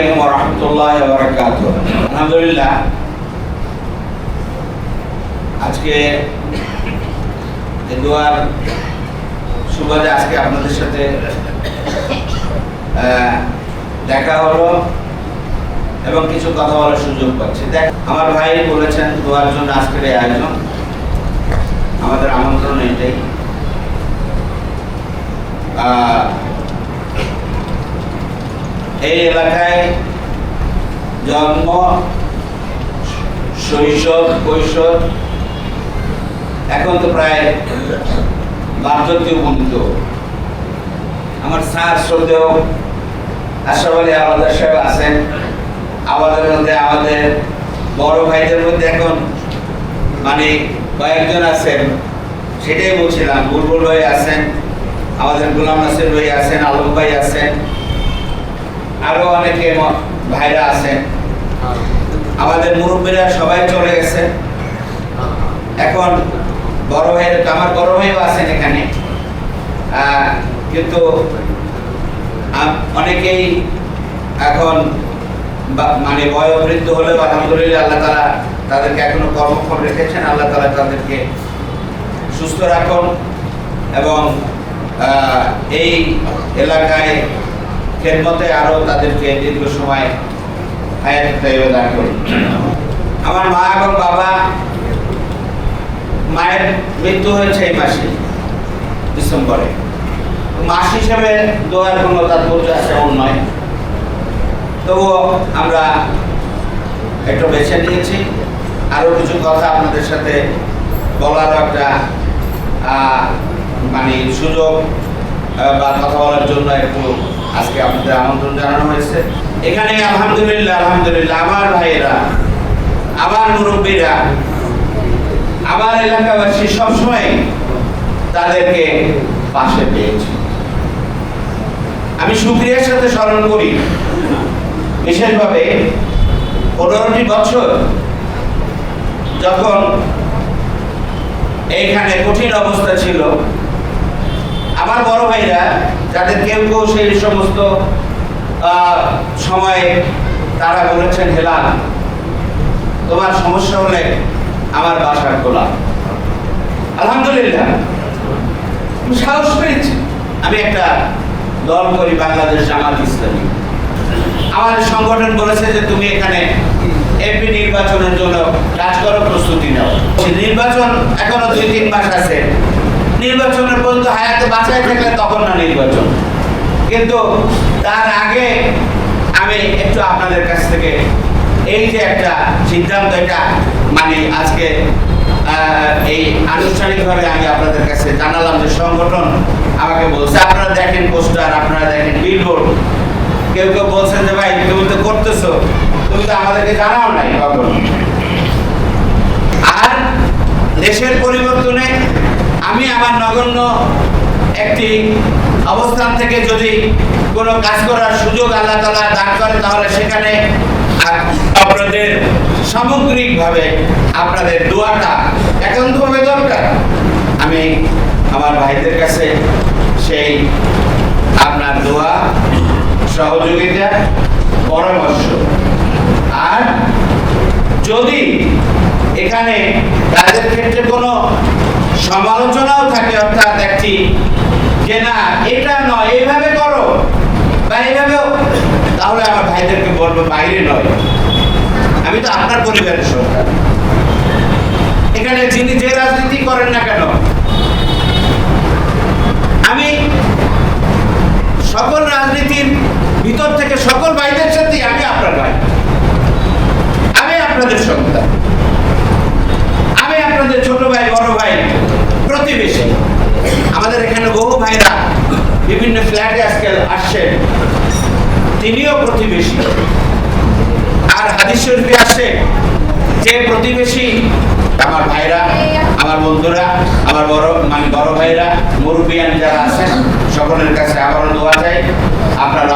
আলাইকুম রহমতুল্লাহ বরকাত আলহামদুলিল্লাহ। আজকে দোয়ার সুবাদে আজকে আপনাদের সাথে দেখা হলো এবং কিছু কথা বলার সুযোগ পাচ্ছি। দেখ, আমার ভাই বলেছেন দোয়ার জন্য আজকের এই আয়োজন। আমাদের আমন্ত্রণ এটাই। এই এলাকায় জন্ম, শৈশব, কৈশোর, এখন তো প্রায় বার্ধক্যে উপনীত আমার স্যার শ্রদ্ধেয় আশরাফ আলী আলাদা সাহেব আছেন। আমাদের মধ্যে আমাদের বড় ভাইদের মধ্যে এখন মানে কয়েকজন আছেন। সেটাই বলছিলাম, বুলবুল ভাই আছেন, আমাদের গোলাম নাসির ভাই আছেন, আলম ভাই আছেন। আরও অনেকে ভাইরা আছেন আমাদের মুরব্বীরা সবাই চলে গেছে। এখন বড় ভাই আমার বড় ভাইও আছেন এখানে। কিন্তু অনেকেই এখন মানে বয়োবৃদ্ধ হলেও আলহামদুলিল্লাহ আল্লাহ তালা তাদেরকে এখনও কর্মক্ষম রেখেছেন। আল্লাহ তালা তাদেরকে সুস্থ রাখুন এবং এই এলাকায় খেদমতে আরও তাদেরকে দীর্ঘ সময় আমার মা এবং বাবা মায়ের মৃত্যু হয়েছে এই মাসে, ডিসেম্বরে। মাস হিসেবে দোয়ার কোনো তাৎপর্য আছে নয়। তবুও আমরা একটু বেছে নিয়েছি। আরও কিছু কথা আপনাদের সাথে বলারও একটা মানে সুযোগ বা কথা বলার জন্য একটু আজকে আপনাদের আমন্ত্রণ জানানো হয়েছে। এখানে আলহামদুলিল্লাহ আলহামদুলিল্লাহ, আমার ভাইয়েরা, আমার মুরব্বীরা, আমার এলাকাবাসী সবসময় তাদেরকে পাশে পেয়েছি। আমি সুক্রিয়ার সাথে স্মরণ করি, বিশেষভাবে পনেরোটি বছর যখন এইখানে কঠিন অবস্থা ছিল আমার বড় ভাইরা, যাদের কেউ কেউ সেই সমস্ত সময়ে তারা বলেছেন, হেলাল, তোমার সমস্যা হলে আমার বাসার খোলা। আলহামদুলিল্লাহ। সাহস পেয়েছি। আমি একটা দল করি, বাংলাদেশ জামাত ইসলামী। আমার সংগঠন বলেছে যে, তুমি এখানে এমপি নির্বাচনের জন্য কাজ করো, প্রস্তুতি নাও। নির্বাচন এখনও দুই তিন মাস আছে। নির্বাচনের পর্যন্ত হায়াতে বাঁচায় থাকলে তখন না নির্বাচন। কিন্তু তার আগে আমি একটু আপনাদের কাছ থেকে এই যে একটা সিদ্ধান্ত, এটা মানে আজকে এই আনুষ্ঠানিকভাবে আমি আপনাদের কাছে জানালাম যে সংগঠন আমাকে বলছে। আপনারা দেখেন পোস্টার, আপনারা দেখেন বিলবোর্ড কেউ কেউ বলছেন যে, ভাই, তুমি তো করতেছো, তুমি তো আমাদেরকে জানাও নাই কখনো। আর দেশের পরিবর্তনে আমি আমার নগণ্য একটি অবস্থান থেকে যদি কোনো কাজ করার সুযোগ আল্লাহ তালা দান করে, তাহলে সেখানে আপনাদের সামগ্রিকভাবে আপনাদের দোয়াটা একান্তভাবে দরকার। আমি আমার ভাইদের কাছে সেই আপনার দোয়া, সহযোগিতা, পরামর্শ। আর যদি এখানে কাজের ক্ষেত্রে কোনো সমালোচনাও থাকে, অর্থাৎ একটি যে না এটা নয়, এইভাবে করো। বা এইভাবেও, তাহলে আমার ভাইদেরকে বলব, বাইরে নয়। আমি তো আপনার পরিবারের সরকার এখানে যিনি যে রাজনীতি করেন না কেন, আমি সকল রাজনীতির ভিতর থেকে, সকল ভাইদের সাথে আমি আপনার ভাই। আমি আপনাদের সন্তান। আপনাদের ছোট ভাই, বড় ভাই, প্রতিবেশী। আমাদের এখানে বহু ভাইরা বিভিন্ন ফ্ল্যাটে আজকে আসছেন। তিনিও প্রতিবেশী। আর হাদিস শরীফে আসছে যে প্রতিবেশী আমার ভাইরা, আমার বন্ধুরা, আমার বড় মানে বড় ভাইরা, মুরব্বিয়ান যারা আছেন, সকলের কাছে আবারও দোয়া চাই। আপনারা